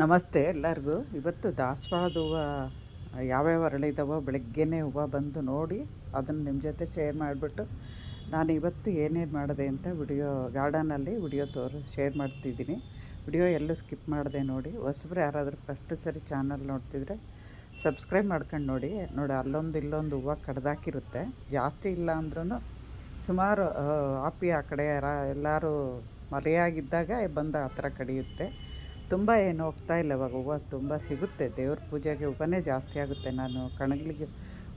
ನಮಸ್ತೆ ಎಲ್ಲರಿಗೂ. ಇವತ್ತು ದಾಸವಾಳದ ಹೂವು ಯಾವ್ಯಾವ ಅರಳಿದವೋ ಬೆಳಗ್ಗೆನೇ ಹೂವು ಬಂದು ನೋಡಿ ಅದನ್ನು ನಿಮ್ಮ ಜೊತೆ ಶೇರ್ ಮಾಡಿಬಿಟ್ಟು ನಾನು ಇವತ್ತು ಏನೇನು ಮಾಡಿದೆ ಅಂತ ವಿಡಿಯೋ ಗಾರ್ಡನಲ್ಲಿ ವಿಡಿಯೋ ತೋರು ಶೇರ್ ಮಾಡ್ತಿದ್ದೀನಿ. ವಿಡಿಯೋ ಎಲ್ಲೂ ಸ್ಕಿಪ್ ಮಾಡಿದೆ ನೋಡಿ. ಹೊಸಬ್ರು ಯಾರಾದರೂ ಫಸ್ಟ್ ಸರಿ ಚಾನಲ್ ನೋಡ್ತಿದ್ರೆ ಸಬ್ಸ್ಕ್ರೈಬ್ ಮಾಡ್ಕೊಂಡು ನೋಡಿ. ನೋಡಿ ಅಲ್ಲೊಂದು ಇಲ್ಲೊಂದು ಹೂವು ಕಡ್ದಾಕಿರುತ್ತೆ. ಜಾಸ್ತಿ ಇಲ್ಲ ಅಂದ್ರೂ ಸುಮಾರು ಆಪಿ ಆ ಕಡೆ ಯಾರ ಎಲ್ಲರೂ ಮರೆಯಾಗಿದ್ದಾಗ ಬಂದು ಆ ಥರ ಕಡಿಯುತ್ತೆ. ತುಂಬ ಏನು ಹೋಗ್ತಾ ಇಲ್ಲ, ಇವಾಗ ಹೂವು ತುಂಬ ಸಿಗುತ್ತೆ. ದೇವ್ರ ಪೂಜೆಗೆ ಹೂವನೇ ಜಾಸ್ತಿ ಆಗುತ್ತೆ. ನಾನು ಕಣಗಿಲಿಗೆ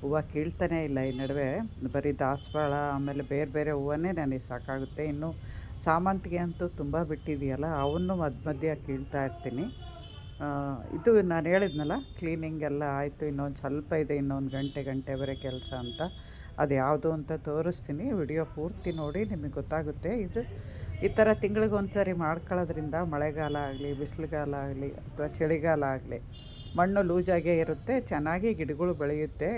ಹೂವು ಕೀಳ್ತಾನೆ ಇಲ್ಲ. ಈ ನಡುವೆ ಬರೀ ದಾಸವಾಳ, ಆಮೇಲೆ ಬೇರೆ ಬೇರೆ ಹೂವನ್ನೇ ನನಗೆ ಸಾಕಾಗುತ್ತೆ. ಇನ್ನು ಸಾಮಂತಿಗೆ ಅಂತೂ ತುಂಬ ಬಿಟ್ಟಿದೆಯಲ್ಲ, ಅವನ್ನು ಮಧ್ಯ ಮಧ್ಯ ಕೀಳ್ತಾ ಇರ್ತೀನಿ. ಇದು ನಾನು ಹೇಳಿದ್ನಲ್ಲ, ಕ್ಲೀನಿಂಗ್ ಎಲ್ಲ ಆಯಿತು, ಇನ್ನೊಂದು ಸ್ವಲ್ಪ ಇದೆ, ಇನ್ನೊಂದು ಗಂಟೆ ಗಂಟೆ ಬರೀ ಕೆಲಸ ಅಂತ. ಅದು ಯಾವುದು ಅಂತ ತೋರಿಸ್ತೀನಿ. ವಿಡಿಯೋ ಪೂರ್ತಿ ನೋಡಿ, ನಿಮಗೆ ಗೊತ್ತಾಗುತ್ತೆ. ಇದು ಈ ಥರ ತಿಂಗಳಿಗೆ ಒಂದು ಸರಿ ಮಾಡ್ಕೊಳ್ಳೋದ್ರಿಂದ ಮಳೆಗಾಲ ಆಗಲಿ, ಬಿಸಿಲುಗಾಲ ಆಗಲಿ ಅಥವಾ ಚಳಿಗಾಲ ಆಗಲಿ, ಮಣ್ಣು ಲೂಜಾಗೇ ಇರುತ್ತೆ, ಚೆನ್ನಾಗಿ ಗಿಡಗಳು ಬೆಳೆಯುತ್ತೆ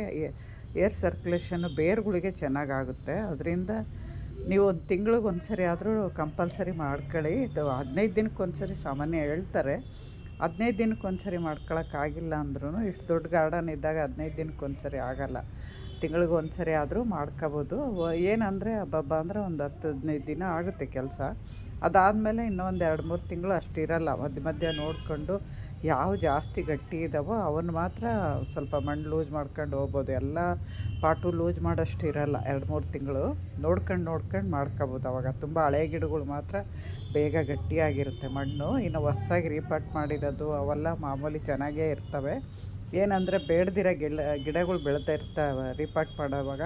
ಏರ್ ಸರ್ಕ್ಯುಲೇಷನ್ನು ಬೇರುಗಳಿಗೆ ಚೆನ್ನಾಗಾಗುತ್ತೆ. ಅದರಿಂದ ನೀವು ಒಂದು ತಿಂಗಳಿಗೆ ಒಂದು ಸರಿ ಆದರೂ ಕಂಪಲ್ಸರಿ ಮಾಡ್ಕೊಳ್ಳಿ. ಇದು ಹದಿನೈದು ದಿನಕ್ಕೆ ಒಂದು ಸರಿ ಸಾಮಾನ್ಯ ಹೇಳ್ತಾರೆ. ಹದಿನೈದು ದಿನಕ್ಕೆ ಒಂದು ಸರಿ ಮಾಡ್ಕೊಳಕ್ಕಾಗಿಲ್ಲ ಅಂದ್ರೂ ಇಷ್ಟು ದೊಡ್ಡ ಗಾರ್ಡನ್ ಇದ್ದಾಗ ಹದಿನೈದು ದಿನಕ್ಕೆ ಒಂದು ಸರಿ ಆಗಲ್ಲ. ತಿಂಗಳಿಗೆ ಒಂದು ಸರಿ ಆದರೂ ಮಾಡ್ಕೋಬೋದು. ಏನಂದರೆ ಹಬ್ಬಬ್ಬ ಅಂದರೆ ಒಂದು ಹತ್ತು ಹದಿನೈದು ದಿನ ಆಗುತ್ತೆ ಕೆಲಸ. ಅದಾದಮೇಲೆ ಇನ್ನೊಂದು ಎರಡು ಮೂರು ತಿಂಗಳು ಅಷ್ಟಿರಲ್ಲ ಮಧ್ಯ ಮಧ್ಯ ನೋಡಿಕೊಂಡು ಯಾವ ಜಾಸ್ತಿ ಗಟ್ಟಿ ಇದ್ದಾವೋ ಅವನ್ನ ಮಾತ್ರ ಸ್ವಲ್ಪ ಮಣ್ಣು ಲೂಸ್ ಮಾಡ್ಕೊಂಡು ಹೋಗ್ಬೋದು. ಎಲ್ಲ ಪಾಟು ಲೂಸ್ ಮಾಡೋಷ್ಟು ಇರಲ್ಲ. ಎರಡು ಮೂರು ತಿಂಗಳು ನೋಡ್ಕೊಂಡು ನೋಡ್ಕೊಂಡು ಮಾಡ್ಕೋಬೋದು ಅವಾಗ. ತುಂಬ ಹಳೆ ಗಿಡಗಳು ಮಾತ್ರ ಬೇಗ ಗಟ್ಟಿಯಾಗಿರುತ್ತೆ ಮಣ್ಣು. ಇನ್ನು ಹೊಸ್ದಾಗಿ ರೀಪಾಟ್ ಮಾಡಿರೋದು ಅವೆಲ್ಲ ಮಾಮೂಲಿ ಚೆನ್ನಾಗೇ ಇರ್ತವೆ. ಏನಂದರೆ ಬೇಡದಿರೋ ಗಿಡ, ಗಿಡಗಳು ಬೆಳೆದೇ ಇರ್ತಾವೆ ರೀಪಾಟ್ ಮಾಡೋವಾಗ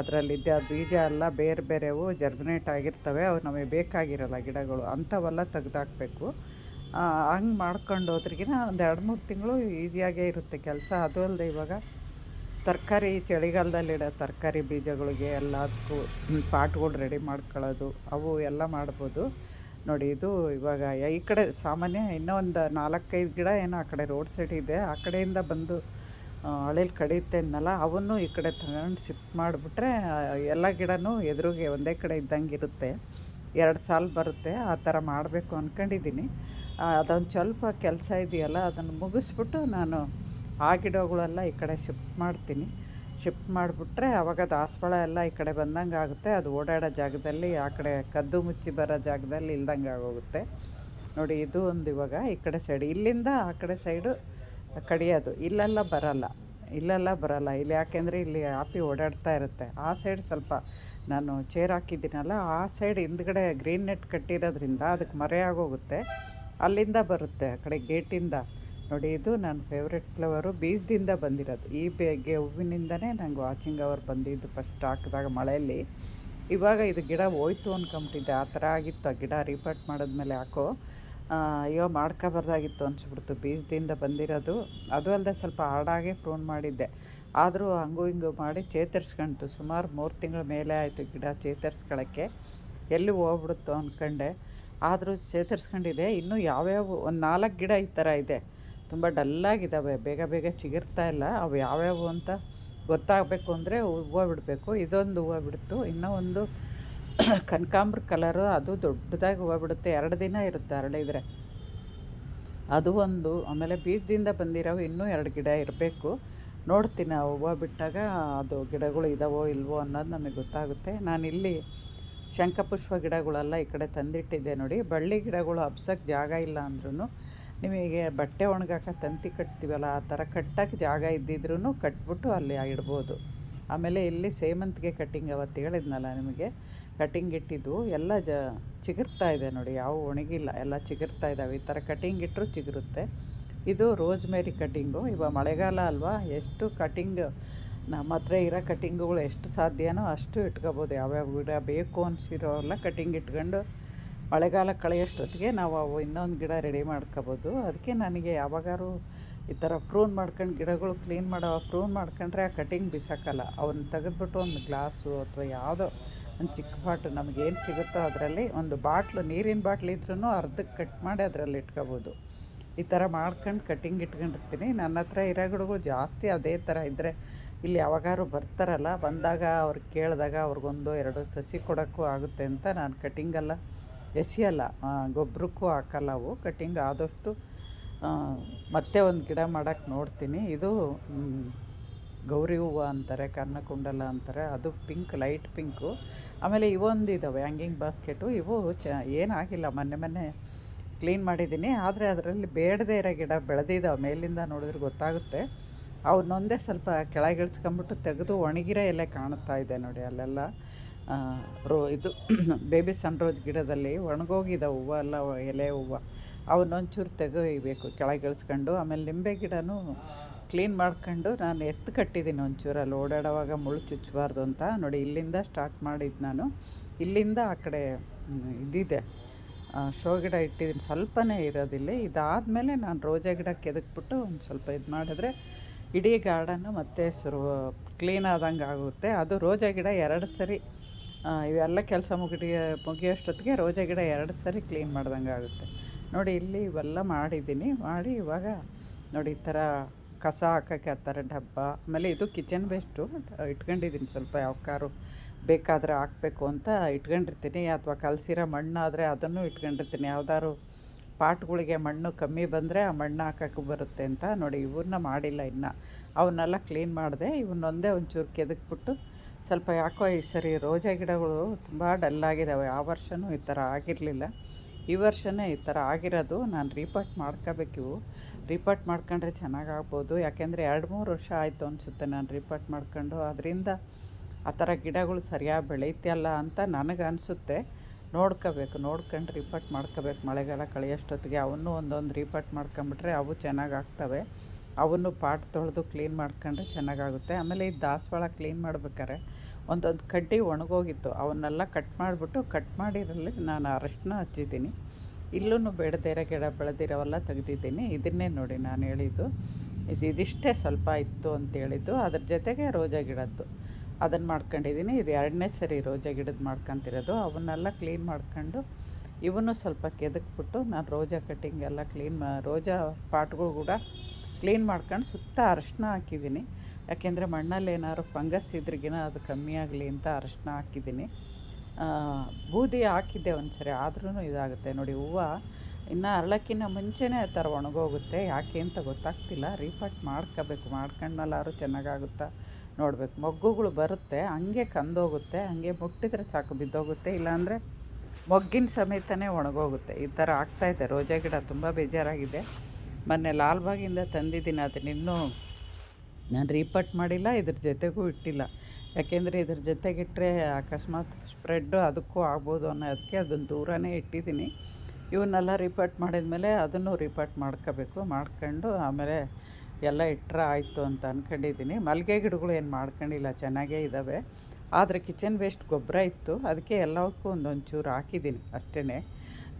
ಅದರಲ್ಲಿದ್ದ ಬೀಜ ಎಲ್ಲ ಬೇರೆ ಬೇರೆವು ಜರ್ಮಿನೇಟ್ ಆಗಿರ್ತವೆ, ಅವು ನಮಗೆ ಬೇಕಾಗಿರಲ್ಲ ಗಿಡಗಳು, ಅಂಥವೆಲ್ಲ ತೆಗ್ದಾಕಬೇಕು. ಹಂಗೆ ಮಾಡ್ಕೊಂಡು ಹೋದ್ರಿಗಿನ ಒಂದು ಎರಡು ಮೂರು ತಿಂಗಳು ಈಸಿಯಾಗೇ ಇರುತ್ತೆ ಕೆಲಸ. ಅದು ಅಲ್ಲದೆ ಇವಾಗ ತರಕಾರಿ ಚಳಿಗಾಲದಲ್ಲಿಡೋ ತರಕಾರಿ ಬೀಜಗಳಿಗೆ ಎಲ್ಲದಕ್ಕೂ ಪಾಟ್ಗಳು ರೆಡಿ ಮಾಡ್ಕೊಳ್ಳೋದು, ಅವು ಎಲ್ಲ ಮಾಡ್ಬೋದು. ನೋಡಿ, ಇದು ಇವಾಗ ಈ ಕಡೆ ಸಾಮಾನ್ಯ ಇನ್ನೂ ಒಂದು ನಾಲ್ಕೈದು ಗಿಡ ಏನೋ ಆ ಕಡೆ ರೋಡ್ ಸೈಡ್ ಇದೆ. ಆ ಕಡೆಯಿಂದ ಬಂದು ಹಳೇಲಿ ಕಡಿಯುತ್ತೆ ಅನ್ನಲ್ಲ, ಅವನ್ನು ಈ ಕಡೆ ತಗೊಂಡು ಶಿಫ್ಟ್ ಮಾಡಿಬಿಟ್ರೆ ಎಲ್ಲ ಗಿಡನೂ ಎದುರಿಗೆ ಒಂದೇ ಕಡೆ ಇದ್ದಂಗೆ ಇರುತ್ತೆ. ಎರಡು ಸಾಲು ಬರುತ್ತೆ, ಆ ಥರ ಮಾಡಬೇಕು ಅಂದ್ಕೊಂಡಿದ್ದೀನಿ ಅದೊಂದು ಸ್ವಲ್ಪ ಕೆಲಸ ಇದೆಯಲ್ಲ, ಅದನ್ನು ಮುಗಿಸ್ಬಿಟ್ಟು ನಾನು ಆ ಗಿಡಗಳೆಲ್ಲ ಈ ಕಡೆ ಶಿಫ್ಟ್ ಮಾಡ್ತೀನಿ. ಶಿಫ್ಟ್ ಮಾಡಿಬಿಟ್ರೆ ಅವಾಗ ದಾಸವಾಳ ಎಲ್ಲ ಈ ಕಡೆ ಬಂದಂಗೆ ಆಗುತ್ತೆ. ಅದು ಓಡಾಡೋ ಜಾಗದಲ್ಲಿ, ಆ ಕಡೆ ಕದ್ದು ಮುಚ್ಚಿ ಬರೋ ಜಾಗದಲ್ಲಿ ಇಲ್ದಂಗೆ ಆಗೋಗುತ್ತೆ. ನೋಡಿ, ಇದು ಒಂದು ಇವಾಗ ಈ ಕಡೆ ಸೈಡ್. ಇಲ್ಲಿಂದ ಆ ಕಡೆ ಸೈಡು ಕಡಿಯೋದು. ಇಲ್ಲೆಲ್ಲ ಬರಲ್ಲ. ಇಲ್ಲೆಲ್ಲ ಬರಲ್ಲ. ಇಲ್ಲಿ ಯಾಕೆಂದರೆ ಇಲ್ಲಿ ಆಪಿ ಓಡಾಡ್ತಾ ಇರುತ್ತೆ. ಆ ಸೈಡ್ ಸ್ವಲ್ಪ ನಾನು ಚೇರ್ ಹಾಕಿದ್ದೀನಲ್ಲ, ಆ ಸೈಡ್ ಹಿಂದ್ಗಡೆ ಗ್ರೀನ್ ನೆಟ್ ಕಟ್ಟಿರೋದ್ರಿಂದ ಅದಕ್ಕೆ ಮರೆ ಆಗೋಗುತ್ತೆ. ಅಲ್ಲಿಂದ ಬರುತ್ತೆ ಆ ಕಡೆ ಗೇಟಿಂದ. ನೋಡಿ, ಇದು ನನ್ನ ಫೇವ್ರೆಟ್ ಫ್ಲವರು ಬೀಜದಿಂದ ಬಂದಿರೋದು. ಈ ಬೇಗೆ ಹೂವಿನಿಂದನೇ ನಂಗೆ ವಾಚಿಂಗ್ ಅವರ್ ಬಂದಿದ್ದು ಫಸ್ಟ್ ಹಾಕಿದಾಗ ಮಳೆಯಲ್ಲಿ. ಇವಾಗ ಇದು ಗಿಡ ಹೋಯ್ತು ಅಂದ್ಕೊಂಬಿಟ್ಟಿದ್ದೆ ಆ ಥರ ಆಗಿತ್ತು. ಆ ಗಿಡ ರಿಪೋರ್ಟ್ ಮಾಡಿದ್ಮೇಲೆ ಹಾಕೋ ಅಯ್ಯೋ, ಮಾಡ್ಕೋಬಾರ್ದಾಗಿತ್ತು ಅನಿಸ್ಬಿಡ್ತು. ಬೀಜದಿಂದ ಬಂದಿರೋದು. ಅದು ಅಲ್ಲದೆ ಸ್ವಲ್ಪ ಹಾಡಾಗೆ ಪ್ರೂನ್ ಮಾಡಿದ್ದೆ. ಆದರೂ ಹಂಗು ಹಿಂಗು ಮಾಡಿ ಚೇತರಿಸ್ಕೊಂತು ಸುಮಾರು ಮೂರು ತಿಂಗಳ ಮೇಲೆ ಆಯಿತು ಗಿಡ ಚೇತರಿಸ್ಕೊಳ್ಳೋಕ್ಕೆ ಎಲ್ಲಿ ಹೋಗ್ಬಿಡುತ್ತೋ ಅಂದ್ಕೊಂಡೆ ಆದರೂ ಚೇತರಿಸ್ಕೊಂಡಿದೆ. ಇನ್ನೂ ಯಾವ್ಯಾವ, ಒಂದು ನಾಲ್ಕು ಗಿಡ ಈ ಥರ ಇದೆ. ತುಂಬ ಡಲ್ಲಾಗಿದ್ದಾವೆ, ಬೇಗ ಬೇಗ ಚಿಗುರ್ತಾ ಇಲ್ಲ. ಅವು ಯಾವ್ಯಾವು ಅಂತ ಗೊತ್ತಾಗಬೇಕು ಅಂದರೆ ಹೂವು ಬಿಡಬೇಕು. ಇದೊಂದು ಹೂವು ಬಿಡ್ತು. ಇನ್ನೂ ಒಂದು ಕನಕಾಂಬ್ರ ಕಲರು ಅದು ದೊಡ್ಡದಾಗಿ ಹೂವು ಬಿಡುತ್ತೆ. ಎರಡು ದಿನ ಇರುತ್ತೆ ಅರಳಿದ್ರೆ ಅದು ಒಂದು. ಆಮೇಲೆ ಬೀಜದಿಂದ ಬಂದಿರೋ ಇನ್ನೂ ಎರಡು ಗಿಡ ಇರಬೇಕು. ನೋಡ್ತೀನಿ ಆ ಹೂವು ಬಿಟ್ಟಾಗ ಅದು ಗಿಡಗಳು ಇದಾವೋ ಇಲ್ವೋ ಅನ್ನೋದು ನಮಗೆ ಗೊತ್ತಾಗುತ್ತೆ. ನಾನಿಲ್ಲಿ ಶಂಖಪುಷ್ಪ ಗಿಡಗಳೆಲ್ಲ ಈ ಕಡೆ ತಂದಿಟ್ಟಿದ್ದೆ ನೋಡಿ. ಬಳ್ಳಿ ಗಿಡಗಳು ಹಬ್ಸಕ್ಕೆ ಜಾಗ ಇಲ್ಲ ಅಂದ್ರೂ ನಿಮಗೆ ಬಟ್ಟೆ ಒಣಗಾಕ ತಂತಿ ಕಟ್ತೀವಲ್ಲ, ಆ ಥರ ಕಟ್ಟಕ್ಕೆ ಜಾಗ ಇದ್ದಿದ್ರೂ ಕಟ್ಬಿಟ್ಟು ಅಲ್ಲಿ ಇಡ್ಬೋದು. ಆಮೇಲೆ ಇಲ್ಲಿ ಸೇಮಂತಿಗೆ ಕಟ್ಟಿಂಗ್ ಅವತ್ತು ಹೇಳಿದ್ನಲ್ಲ ನಿಮಗೆ? ಕಟ್ಟಿಂಗ್ ಇಟ್ಟಿದ್ದು ಎಲ್ಲ ಜ ಚಿಗುರ್ತಾ ಇದೆ ನೋಡಿ, ಯಾವ ಒಣಗಿಲ್ಲ, ಎಲ್ಲ ಚಿಗುರ್ತಾ ಇದ್ದಾವೆ ಈ ಥರ ಕಟ್ಟಿಂಗ್ ಇಟ್ಟರೂ ಚಿಗುರುತ್ತೆ. ಇದು ರೋಸ್ ಮೇರಿ ಕಟ್ಟಿಂಗು ಇವಾಗ ಮಳೆಗಾಲ ಅಲ್ವಾ, ಎಷ್ಟು ಕಟ್ಟಿಂಗ್ ನಮ್ಮ ಹತ್ರ ಇರೋ ಕಟ್ಟಿಂಗುಗಳು ಎಷ್ಟು ಸಾಧ್ಯನೋ ಅಷ್ಟು ಇಟ್ಕೋಬೋದು. ಯಾವ್ಯಾವ ಗಿಡ ಬೇಕು ಅನಿಸಿರೋ ಎಲ್ಲ ಕಟ್ಟಿಂಗ್ ಇಟ್ಕೊಂಡು ಮಳೆಗಾಲ ಕಳೆಯೋಷ್ಟೊತ್ತಿಗೆ ನಾವು ಅವು ಇನ್ನೊಂದು ಗಿಡ ರೆಡಿ ಮಾಡ್ಕೋಬೋದು. ಅದಕ್ಕೆ ನನಗೆ ಯಾವಾಗಾರು ಈ ಥರ ಪ್ರೂನ್ ಮಾಡ್ಕೊಂಡು ಗಿಡಗಳು ಕ್ಲೀನ್ ಮಾಡೋ ಪ್ರೂನ್ ಮಾಡ್ಕೊಂಡ್ರೆ ಆ ಕಟಿಂಗ್ ಬಿಸಾಕಲ್ಲ. ಅವನ್ನ ತೆಗೆದ್ಬಿಟ್ಟು ಒಂದು ಗ್ಲಾಸು ಅಥವಾ ಯಾವುದೋ ಒಂದು ಚಿಕ್ಕ ಬಾಟ್ಲು ನಮಗೇನು ಸಿಗುತ್ತೋ ಅದರಲ್ಲಿ ಒಂದು ಬಾಟ್ಲು, ನೀರಿನ ಬಾಟ್ಲು ಇದ್ರೂ ಅರ್ಧಕ್ಕೆ ಕಟ್ ಮಾಡಿ ಅದರಲ್ಲಿ ಇಟ್ಕೋಬೋದು. ಈ ಥರ ಮಾಡ್ಕೊಂಡು ಕಟಿಂಗ್ ಇಟ್ಕೊಂಡಿರ್ತೀನಿ. ನನ್ನ ಹತ್ರ ಇರೋ ಗಿಡಗಳು ಜಾಸ್ತಿ ಅದೇ ಥರ ಇದ್ದರೆ ಇಲ್ಲಿ ಯಾವಾಗಾದ್ರು ಬರ್ತಾರಲ್ಲ, ಬಂದಾಗ ಅವ್ರಿಗೆ ಕೇಳಿದಾಗ ಅವ್ರಿಗೊಂದು ಎರಡು ಸಸಿ ಕೊಡೋಕ್ಕೂ ಆಗುತ್ತೆ ಅಂತ ನಾನು ಕಟಿಂಗೆಲ್ಲ ಎಸೆಯಲ್ಲ ಗೊಬ್ಬರಕ್ಕೂ ಹಾಕಲ್ಲ ಅವು. ಕಟ್ಟಿಂಗ್ ಆದಷ್ಟು ಮತ್ತೆ ಒಂದು ಗಿಡ ಮಾಡೋಕ್ಕೆ ನೋಡ್ತೀನಿ. ಇದು ಗೌರಿ ಹೂವು ಅಂತಾರೆ, ಕರ್ಣಕುಂಡಲ ಅಂತಾರೆ. ಅದು ಪಿಂಕ್, ಲೈಟ್ ಪಿಂಕು. ಆಮೇಲೆ ಇವೊಂದು ಇದ್ದಾವೆ ಹ್ಯಾಂಗಿಂಗ್ ಬಾಸ್ಕೆಟು. ಇವು ಚ, ಏನಾಗಿಲ್ಲ. ಮೊನ್ನೆ ಮೊನ್ನೆ ಕ್ಲೀನ್ ಮಾಡಿದ್ದೀನಿ. ಆದರೆ ಅದರಲ್ಲಿ ಬೇಡದೇ ಇರೋ ಗಿಡ ಬೆಳೆದಿದ್ದಾವೆ ಮೇಲಿಂದ ನೋಡಿದ್ರೆ ಗೊತ್ತಾಗುತ್ತೆ. ಅವನ್ನೊಂದೇ ಸ್ವಲ್ಪ ಕೆಳಗಿಳಿಸ್ಕೊಂಬಿಟ್ಟು ತೆಗೆದು ಒಣಗಿರೋ ಎಲೆ ಕಾಣುತ್ತಾ ಇದೆ ನೋಡಿ ಅಲ್ಲೆಲ್ಲ. ರೋ, ಇದು ಬೇಬಿ ಸನ್ರೋಸ್ ಗಿಡದಲ್ಲಿ ಒಣಗೋಗಿದ ಹೂವು ಅಲ್ಲ ಎಲೆ ಹೂವು. ಅವನ್ನೊಂಚೂರು ಕೆಳಗೆ ಕೆಳಗಿಳಿಸ್ಕೊಂಡು, ಆಮೇಲೆ ನಿಂಬೆ ಗಿಡನೂ ಕ್ಲೀನ್ ಮಾಡ್ಕೊಂಡು ನಾನು ಎತ್ತು ಕಟ್ಟಿದ್ದೀನಿ ಒಂಚೂರು. ಅಲ್ಲಿ ಓಡಾಡೋವಾಗ ಮುಳ್ಳು ಚುಚ್ಚಬಾರ್ದು ಅಂತ. ನೋಡಿ, ಇಲ್ಲಿಂದ ಸ್ಟಾರ್ಟ್ ಮಾಡಿದ್ದು ನಾನು. ಇಲ್ಲಿಂದ ಆ ಕಡೆ ಇದಿದೆ. ಶೋ ಗಿಡ ಇಟ್ಟಿದ್ದೀನಿ. ಸ್ವಲ್ಪನೇ ಇರೋದಿಲ್ಲ ಇದಾದಮೇಲೆ ನಾನು ರೋಜಾ ಗಿಡ ಕೆದಕ್ಬಿಟ್ಟು ಒಂದು ಸ್ವಲ್ಪ ಇದು ಮಾಡಿದ್ರೆ ಇಡೀ ಗಾರ್ಡನ್ನು ಮತ್ತೆ ಸುರು ಕ್ಲೀನ್ ಆದಂಗೆ ಆಗುತ್ತೆ. ಅದು ರೋಜಾ ಗಿಡ ಎರಡು ಸರಿ ಇವೆಲ್ಲ ಕೆಲಸ ಮುಗಿಯ ಮುಗಿಯೋಷ್ಟೊತ್ತಿಗೆ ರೋಜಾ ಗಿಡ ಎರಡು ಸರಿ ಕ್ಲೀನ್ ಮಾಡ್ದಂಗೆ ಆಗುತ್ತೆ. ನೋಡಿ, ಇಲ್ಲಿ ಇವೆಲ್ಲ ಮಾಡಿದ್ದೀನಿ. ಮಾಡಿ ಇವಾಗ ನೋಡಿ, ಈ ಥರ ಕಸ ಹಾಕೋಕ್ಕೆ ಆ ಡಬ್ಬ, ಆಮೇಲೆ ಇದು ಕಿಚನ್ ವೇಸ್ಟು ಇಟ್ಕೊಂಡಿದ್ದೀನಿ ಸ್ವಲ್ಪ ಯಾವ ಕಾರು ಬೇಕಾದರೆ ಹಾಕಬೇಕು ಅಂತ ಇಟ್ಕೊಂಡಿರ್ತೀನಿ. ಅಥವಾ ಕಲಸಿರೋ ಮಣ್ಣಾದರೆ ಅದನ್ನು ಇಟ್ಕೊಂಡಿರ್ತೀನಿ. ಯಾವ್ದಾದ್ರು ಪಾಟ್ಗಳಿಗೆ ಮಣ್ಣು ಕಮ್ಮಿ ಬಂದರೆ ಆ ಮಣ್ಣು ಹಾಕೋಕ್ಕೆ ಬರುತ್ತೆ ಅಂತ ನೋಡಿ ಇವನ್ನ ಮಾಡಿಲ್ಲ ಇನ್ನು. ಅವನ್ನೆಲ್ಲ ಕ್ಲೀನ್ ಮಾಡಿದೆ ಇವನ್ನೊಂದೇ ಒಂಚೂರು ಕೆದಕ್ಬಿಟ್ಟು ಸ್ವಲ್ಪ ಯಾಕೋ ಈ ಸರಿ ರೋಜಾ ಗಿಡಗಳು ತುಂಬ ಡಲ್ಲಾಗಿದ್ದಾವೆ ಆ ವರ್ಷವೂ ಈ ಥರ ಆಗಿರಲಿಲ್ಲ. ಈ ವರ್ಷವೇ ಈ ಥರ ಆಗಿರೋದು ನಾನು ರೀಪಾಟ್ ಮಾಡ್ಕೋಬೇಕು ರೀಪಾಟ್ ಮಾಡ್ಕೊಂಡ್ರೆ ಚೆನ್ನಾಗಾಗ್ಬೋದು. ಯಾಕೆಂದರೆ ಎರಡು ಮೂರು ವರ್ಷ ಆಯಿತು ಅನಿಸುತ್ತೆ ನಾನು ರೀಪಾಟ್ ಮಾಡ್ಕೊಂಡು. ಅದರಿಂದ ಆ ಥರ ಗಿಡಗಳು ಸರಿಯಾಗಿ ಬೆಳೀತಿಯಲ್ಲ ಅಂತ ನನಗೆ ಅನಿಸುತ್ತೆ. ನೋಡ್ಕೋಬೇಕು. ನೋಡ್ಕೊಂಡು ರೀಪಾಟ್ ಮಾಡ್ಕೋಬೇಕು. ಮಳೆಗಾಲ ಕಳೆಯೋಷ್ಟೊತ್ತಿಗೆ ಅವನ್ನೂ ಒಂದೊಂದು ರೀಪಾಟ್ ಮಾಡ್ಕೊಂಬಿಟ್ರೆ ಅವು ಚೆನ್ನಾಗಿ ಆಗ್ತವೆ ಅವನ್ನು ಪಾಟ್ ತೊಳೆದು ಕ್ಲೀನ್ ಮಾಡ್ಕೊಂಡ್ರೆ ಚೆನ್ನಾಗಾಗುತ್ತೆ. ಆಮೇಲೆ ಈ ದಾಸವಾಳ ಕ್ಲೀನ್ ಮಾಡ್ಬೇಕಾರೆ ಒಂದೊಂದು ಕಡ್ಡಿ ಒಣಗೋಗಿತ್ತು. ಅವನ್ನೆಲ್ಲ ಕಟ್ ಮಾಡಿಬಿಟ್ಟು ಕಟ್ ಮಾಡಿರಲ್ಲಿ ನಾನು ಅರಶಿನ ಹಚ್ಚಿದ್ದೀನಿ. ಇಲ್ಲೂ ಬೇಡದೇ ಇರೋ ಗಿಡ ಬೆಳೆದಿರೋವೆಲ್ಲ ತೆಗೆದಿದ್ದೀನಿ. ಇದನ್ನೇ ನೋಡಿ ನಾನು ಹೇಳಿದ್ದು. ಇದಿಷ್ಟೇ ಸ್ವಲ್ಪ ಇತ್ತು ಅಂತ ಹೇಳಿದ್ದು. ಅದ್ರ ಜೊತೆಗೆ ರೋಜಾ ಗಿಡದ್ದು. ಅದನ್ನು ಮಾಡ್ಕೊಂಡಿದ್ದೀನಿ. ಇದು ಎರಡನೇ ಸರಿ ರೋಜಾ ಗಿಡದ್ದು ಮಾಡ್ಕೊತಿರೋದು. ಅವನ್ನೆಲ್ಲ ಕ್ಲೀನ್ ಮಾಡ್ಕೊಂಡು ಇವನ್ನು ಸ್ವಲ್ಪ ಕೆದಕ್ಬಿಟ್ಟು ನಾನು ರೋಜಾ ಕಟ್ಟಿಂಗ್ ಎಲ್ಲ ಕ್ಲೀನ್ ಮಾ ರೋಜಾ ಪಾಟ್ಗಳು ಕೂಡ ಕ್ಲೀನ್ ಮಾಡ್ಕೊಂಡು ಸುತ್ತ ಅರಶಿನ ಹಾಕಿದ್ದೀನಿ. ಯಾಕೆಂದರೆ ಮಣ್ಣಲ್ಲಿ ಏನಾದ್ರು ಫಂಗಸ್ ಇದ್ರಿಗಿನ ಅದು ಕಮ್ಮಿ ಆಗಲಿ ಅಂತ ಅರಶಿನ ಹಾಕಿದ್ದೀನಿ. ಬೂದಿ ಹಾಕಿದ್ದೆ ಒಂದು ಸರಿ ಆದ್ರೂ ಇದಾಗುತ್ತೆ. ನೋಡಿ, ಹೂವು ಇನ್ನು ಅರಳಕ್ಕಿನ್ನ ಮುಂಚೆನೇ ಆ ಥರ ಒಣಗೋಗುತ್ತೆ. ಯಾಕೆ ಅಂತ ಗೊತ್ತಾಗ್ತಿಲ್ಲ. ರೀಪಟ್ ಮಾಡ್ಕೋಬೇಕು. ಮಾಡ್ಕೊಂಡ್ಮಲ್ಲಾದ್ರೂ ಚೆನ್ನಾಗಾಗುತ್ತಾ ನೋಡಬೇಕು. ಮೊಗ್ಗುಗಳು ಬರುತ್ತೆ. ಹಂಗೆ ಕಂದೋಗುತ್ತೆ. ಹಂಗೆ ಮುಟ್ಟಿದ್ರೆ ಸಾಕು, ಬಿದ್ದೋಗುತ್ತೆ. ಇಲ್ಲಾಂದರೆ ಮೊಗ್ಗಿನ ಸಮೇತನೇ ಒಣಗೋಗುತ್ತೆ. ಈ ಥರ ಆಗ್ತಾಯಿದೆ ರೋಜಾ ಗಿಡ ತುಂಬ ಬೇಜಾರಾಗಿದೆ. ಮೊನ್ನೆ ಲಾಲ್ಬಾಗಿಂದ ತಂದಿದ್ದೀನಿ ಅದನ್ನಿನ್ನೂ ನಾನು ರೀಪಟ್ ಮಾಡಿಲ್ಲ, ಇದ್ರ ಜೊತೆಗೂ ಇಟ್ಟಿಲ್ಲ. ಯಾಕೆಂದರೆ ಇದ್ರ ಜೊತೆಗಿಟ್ಟರೆ ಅಕಸ್ಮಾತ್ ಸ್ಪ್ರೆಡ್ಡು ಅದಕ್ಕೂ ಆಗ್ಬೋದು ಅನ್ನೋದಕ್ಕೆ ಅದನ್ನು ದೂರನೇ ಇಟ್ಟಿದ್ದೀನಿ. ಇವನ್ನೆಲ್ಲ ರಿಪೋರ್ಟ್ ಮಾಡಿದ್ಮೇಲೆ ಅದನ್ನು ರಿಪೋರ್ಟ್ ಮಾಡ್ಕೋಬೇಕು, ಮಾಡ್ಕೊಂಡು ಆಮೇಲೆ ಎಲ್ಲ ಇಟ್ಟರೆ ಆಯಿತು ಅಂತ ಅಂದ್ಕೊಂಡಿದ್ದೀನಿ ಮಲ್ಲಿಗೆ ಗಿಡಗಳು ಏನು ಮಾಡ್ಕೊಂಡಿಲ್ಲ, ಚೆನ್ನಾಗೇ ಇದ್ದಾವೆ ಆದರೆ ಕಿಚನ್ ವೇಸ್ಟ್ ಗೊಬ್ಬರ ಇತ್ತು, ಅದಕ್ಕೆ ಎಲ್ಲವಕ್ಕೂ ಒಂದೊಂಚೂರು ಹಾಕಿದ್ದೀನಿ ಅಷ್ಟೇ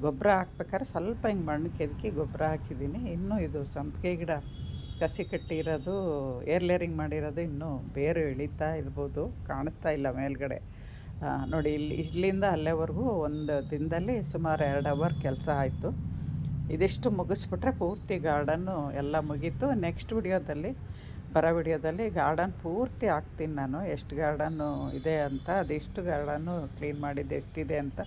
ಗೊಬ್ಬರ ಹಾಕ್ಬೇಕಾದ್ರೆ ಸ್ವಲ್ಪ ಹಿಂಗೆ ಮಣ್ಣು ಕೆದಕಿ ಗೊಬ್ಬರ ಹಾಕಿದ್ದೀನಿ. ಇನ್ನೂ ಇದು ಸಂಪಿಗೆ ಗಿಡ ಕಸಿ ಕಟ್ಟಿರೋದು, ಏರ್ ಲೇರಿಂಗ್ ಮಾಡಿರೋದು ಇನ್ನೂ ಬೇರು ಇಳಿತಾ ಇರ್ಬೋದು, ಕಾಣಿಸ್ತಾ ಇಲ್ಲ ಮೇಲ್ಗಡೆ. ನೋಡಿ, ಇಲ್ಲಿ, ಇಲ್ಲಿಂದ ಅಲ್ಲೇವರೆಗೂ ಒಂದು ದಿನದಲ್ಲಿ ಸುಮಾರು ಎರಡು ಅವರ್ ಕೆಲಸ ಆಯಿತು. ಇದಿಷ್ಟು ಮುಗಿಸ್ಬಿಟ್ರೆ ಪೂರ್ತಿ ಗಾರ್ಡನ್ನು ಎಲ್ಲ ಮುಗೀತು. ನೆಕ್ಸ್ಟ್ ವಿಡಿಯೋದಲ್ಲಿ, ಬರೋ ವಿಡಿಯೋದಲ್ಲಿ ಗಾರ್ಡನ್ ಪೂರ್ತಿ ಹಾಕ್ತೀನಿ ನಾನು. ಎಷ್ಟು ಗಾರ್ಡನ್ನು ಇದೆ ಅಂತ, ಅದೆಷ್ಟು ಗಾರ್ಡನ್ನು ಕ್ಲೀನ್ ಮಾಡಿದ್ದು ಎಷ್ಟಿದೆ ಅಂತ.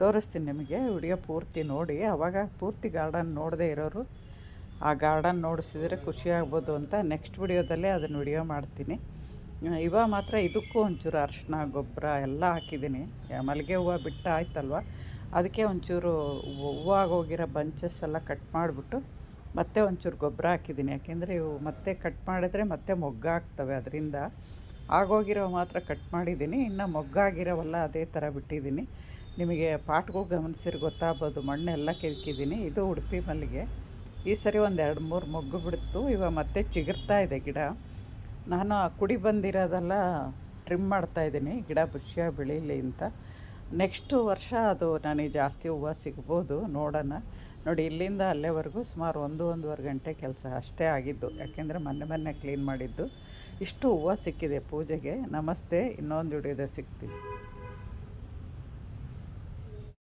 ತೋರಿಸ್ತೀನಿ ನಿಮಗೆ, ವಿಡಿಯೋ ಪೂರ್ತಿ ನೋಡಿ. ಆವಾಗ ಪೂರ್ತಿ ಗಾರ್ಡನ್ ನೋಡದೇ ಇರೋರು, ಆ ಗಾರ್ಡನ್ ನೋಡಿಸಿದ್ರೆ ಖುಷಿಯಾಗ್ಬೋದು ಅಂತ ನೆಕ್ಸ್ಟ್ ವಿಡಿಯೋದಲ್ಲೇ ಅದನ್ನು ವಿಡಿಯೋ ಮಾಡ್ತೀನಿ. ಇವಾಗ ಮಾತ್ರ ಇದಕ್ಕೂ ಒಂಚೂರು ಅರಿಶಿನ ಗೊಬ್ಬರ ಎಲ್ಲ ಹಾಕಿದ್ದೀನಿ. ಮಲ್ಲಿಗೆ ಹೂವು ಬಿಟ್ಟು ಆಯ್ತಲ್ವ? ಅದಕ್ಕೆ ಒಂಚೂರು ಹೂವಾಗೋಗಿರೋ ಬಂಚಸ್ ಎಲ್ಲ ಕಟ್ ಮಾಡಿಬಿಟ್ಟು ಮತ್ತೆ ಒಂಚೂರು ಗೊಬ್ಬರ ಹಾಕಿದ್ದೀನಿ. ಯಾಕೆಂದರೆ ಇವು ಮತ್ತೆ ಕಟ್ ಮಾಡಿದ್ರೆ ಮತ್ತೆ ಮೊಗ್ಗಾಗ್ತವೆ ಅದರಿಂದ. ಆಗೋಗಿರೋ ಮಾತ್ರ ಕಟ್ ಮಾಡಿದ್ದೀನಿ. ಇನ್ನು ಮೊಗ್ಗಾಗಿರೋವಲ್ಲ ಅದೇ ಥರ ಬಿಟ್ಟಿದ್ದೀನಿ. ನಿಮಗೆ ಪಾಟ್ಗೂ ಗಮನಿಸಿರ್ ಗೊತ್ತಾಗ್ಬೋದು, ಮಣ್ಣೆಲ್ಲ ಕೆದಕಿದ್ದೀನಿ ಇದು ಉಡುಪಿ ಮಲ್ಲಿಗೆ. ಈ ಸರಿ ಒಂದು ಎರಡು ಮೂರು ಮೊಗ್ಗು ಬಿಡ್ತು ಇವಾಗ ಮತ್ತೆ ಚಿಗುರ್ತಾ ಇದೆ ಗಿಡ. ನಾನು ಆ ಕುಡಿ ಬಂದಿರೋದೆಲ್ಲ ಟ್ರಿಮ್ ಮಾಡ್ತಾಯಿದ್ದೀನಿ ಗಿಡ ಬುಷಿಯಾಗಿ ಬೆಳೀಲಿ ಅಂತ. ನೆಕ್ಸ್ಟು ವರ್ಷ ಅದು ನನಗೆ ಜಾಸ್ತಿ ಹೂವು ಸಿಗ್ಬೋದು, ನೋಡೋಣ. ನೋಡಿ, ಇಲ್ಲಿಂದ ಅಲ್ಲೇವರೆಗೂ ಸುಮಾರು ಒಂದು, ಒಂದೂವರೆ ಗಂಟೆ ಕೆಲಸ ಅಷ್ಟೇ ಆಗಿದ್ದು, ಯಾಕೆಂದರೆ ಮೊನ್ನೆ ಮೊನ್ನೆ ಕ್ಲೀನ್ ಮಾಡಿದ್ದು. ಇಷ್ಟು ಹೂವು ಸಿಕ್ಕಿದೆ ಪೂಜೆಗೆ. ನಮಸ್ತೆ, ಇನ್ನೊಂದು ಹಿಡಿದ ಸಿಗ್ತೀನಿ.